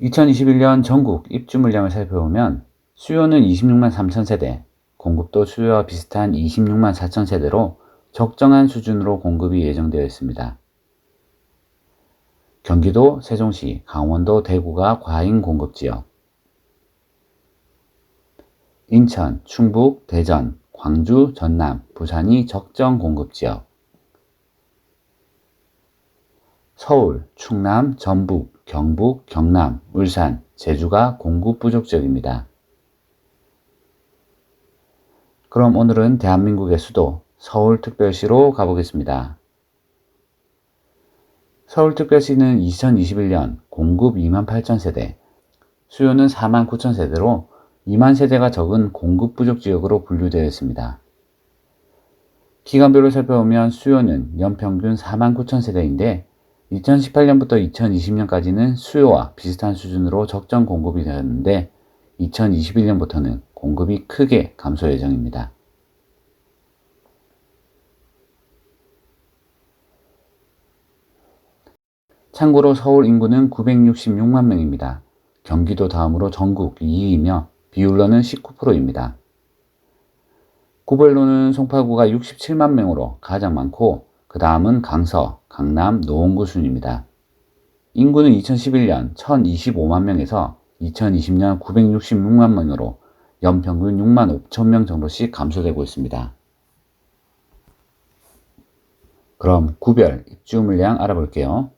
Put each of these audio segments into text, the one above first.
(2021년) 전국 입주 물량을 살펴보면 수요는 26만 3천 세대, 공급도 수요와 비슷한 26만 4천 세대로 적정한 수준으로 공급이 예정되어 있습니다. 경기도, 세종시, 강원도, 대구가 과잉 공급 지역, 인천, 충북, 대전, 광주, 전남, 부산이 적정 공급 지역, 서울, 충남, 전북, 경북, 경남, 울산, 제주가 공급 부족 지역입니다. 그럼 오늘은 대한민국의 수도 서울특별시로 가보겠습니다. 서울특별시는 2021년 공급 2만 8천 세대, 수요는 4만 9천 세대로 2만 세대가 적은 공급 부족 지역으로 분류되어 있습니다. 기간별로 살펴보면 수요는 연평균 4만 9천 세대인데 2018년부터 2020년까지는 수요와 비슷한 수준으로 적정 공급이 되었는데 2021년부터는 공급이 크게 감소 예정입니다. 참고로 서울 인구는 966만 명입니다. 경기도 다음으로 전국 2위이며 비율로는 19%입니다. 구별로는 송파구가 67만 명으로 가장 많고 그 다음은 강서, 강남, 노원구 순입니다. 인구는 2011년 1025만 명에서 2020년 966만 명으로 연평균 6만 5천 명 정도씩 감소되고 있습니다. 그럼 구별 입주 물량 알아볼게요.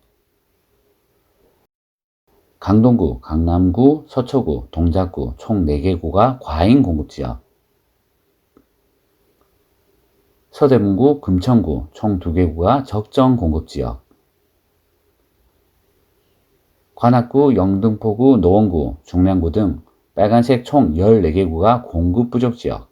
강동구, 강남구, 서초구, 동작구 총 4개 구가 과잉 공급 지역. 서대문구, 금천구 총 2개 구가 적정 공급 지역. 관악구, 영등포구, 노원구, 중량구 등 빨간색 총 14개 구가 공급 부족 지역.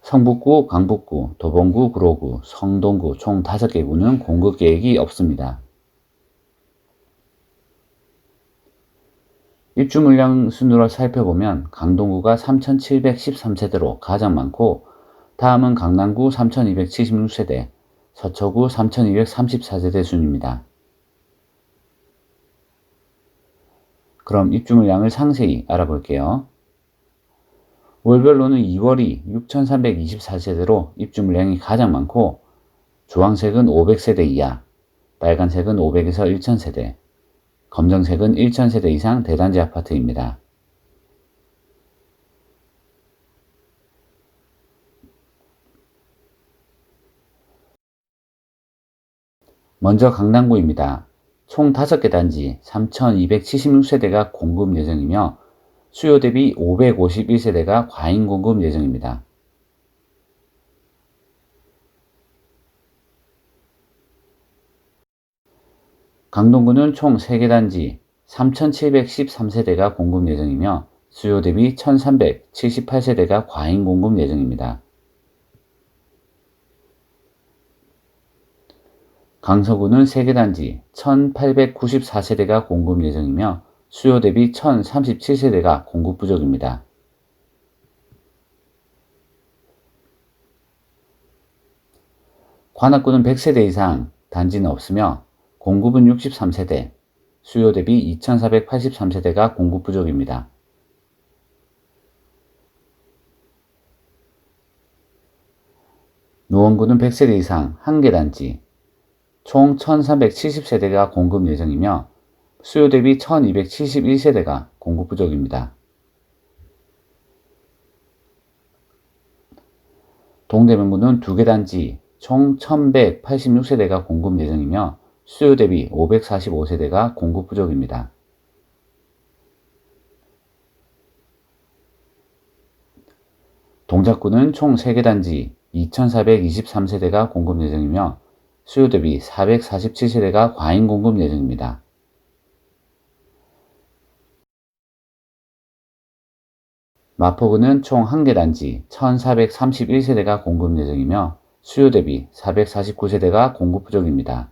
성북구, 강북구, 도봉구, 구로구, 성동구 총 5개 구는 공급 계획이 없습니다. 입주 물량 순으로 살펴보면 강동구가 3,713세대로 가장 많고 다음은 강남구 3,276세대, 서초구 3,234세대 순입니다. 그럼 입주 물량을 상세히 알아볼게요. 월별로는 2월이 6,324세대로 입주 물량이 가장 많고 주황색은 500세대 이하, 빨간색은 500에서 1,000세대, 검정색은 1,000세대 이상 대단지 아파트입니다. 먼저 강남구입니다. 총 5개 단지 3,276세대가 공급 예정이며 수요 대비 551세대가 과잉 공급 예정입니다. 강동구는 총 3개 단지 3,713세대가 공급 예정이며 수요 대비 1,378세대가 과잉 공급 예정입니다. 강서구는 3개 단지 1,894세대가 공급 예정이며 수요 대비 1,037세대가 공급 부족입니다. 관악구는 100세대 이상 단지는 없으며 공급은 63세대, 수요 대비 2483세대가 공급 부족입니다. 노원구는 100세대 이상 1개 단지, 총 1370세대가 공급 예정이며 수요 대비 1271세대가 공급 부족입니다. 동대문구는 2개 단지 총 1186세대가 공급 예정이며 수요 대비 545세대가 공급 부족입니다. 동작구는 총 3개 단지 2423세대가 공급 예정이며 수요 대비 447세대가 과잉 공급 예정입니다. 마포구는 총 1개 단지 1431세대가 공급 예정이며 수요 대비 449세대가 공급 부족입니다.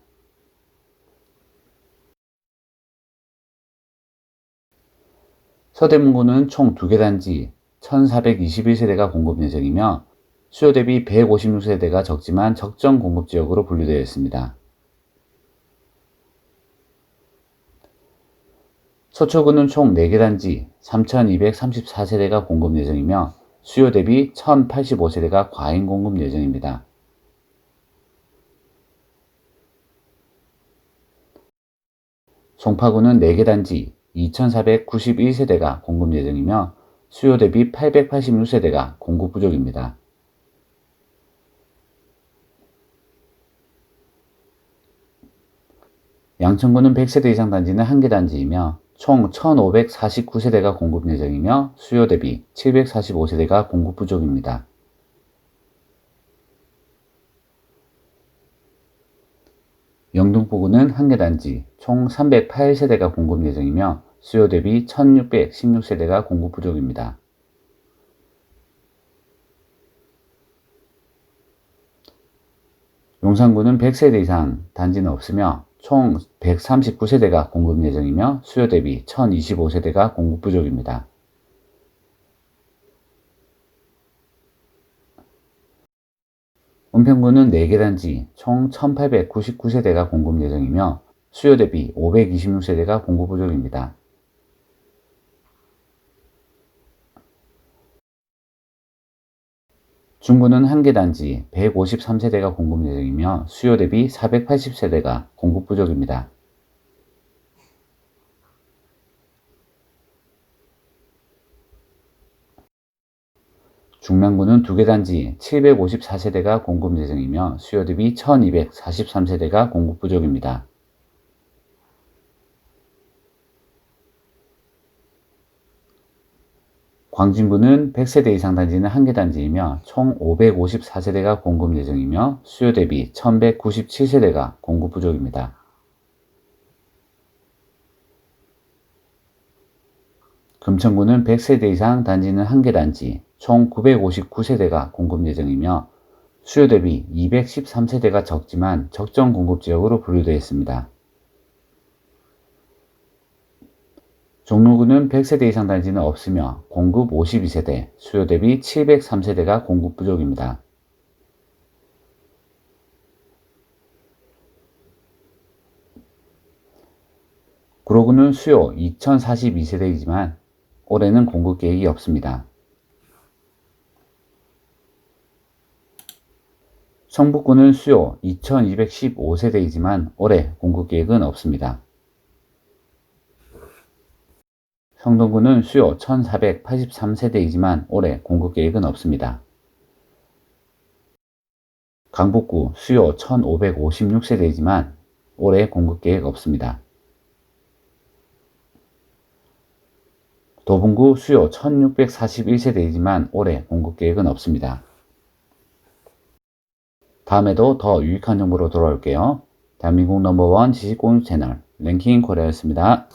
서대문구는 총 2개 단지 1421세대가 공급 예정이며 수요 대비 156세대가 적지만 적정 공급 지역으로 분류되어 있습니다. 서초구는 총 4개 단지 3,234세대가 공급 예정이며 수요 대비 1,085세대가 과잉 공급 예정입니다. 송파구는 4개 단지 2,491세대가 공급 예정이며 수요 대비 886세대가 공급 부족입니다. 양천구는 100세대 이상 단지는 1개 단지이며 총 1,549세대가 공급 예정이며 수요 대비 745세대가 공급 부족입니다. 영등포구는 1개 단지 총 308세대가 공급 예정이며 수요 대비 1616세대가 공급 부족입니다. 용산구는 100세대 이상 단지는 없으며 총 139세대가 공급 예정이며 수요 대비 1025세대가 공급 부족입니다. 은평구는 4개 단지 총 1899세대가 공급 예정이며 수요 대비 526세대가 공급 부족입니다. 중구는 1개 단지 153세대가 공급 예정이며 수요 대비 480세대가 공급 부족입니다. 중랑구는 2개 단지 754세대가 공급 예정이며 수요 대비 1243세대가 공급 부족입니다. 광진구는 100세대 이상 단지는 1개 단지이며 총 554세대가 공급 예정이며 수요 대비 1197세대가 공급 부족입니다. 금천구는 100세대 이상 단지는 1개 단지 총 959세대가 공급 예정이며 수요 대비 213세대가 적지만 적정 공급 지역으로 분류되어 있습니다. 종로구는 100세대 이상 단지는 없으며 공급 52세대, 수요 대비 703세대가 공급 부족입니다. 구로구는 수요 2042세대이지만 올해는 공급 계획이 없습니다. 성북구는 수요 2215세대이지만 올해 공급 계획은 없습니다. 성동구는 수요 1483세대이지만 올해 공급 계획은 없습니다. 강북구 수요 1556세대이지만 올해 공급 계획 없습니다. 도봉구 수요 1641세대이지만 올해 공급 계획은 없습니다. 다음에도 더 유익한 정보로 돌아올게요. 대한민국 넘버원 지식공유 채널 랭킹 코리아였습니다.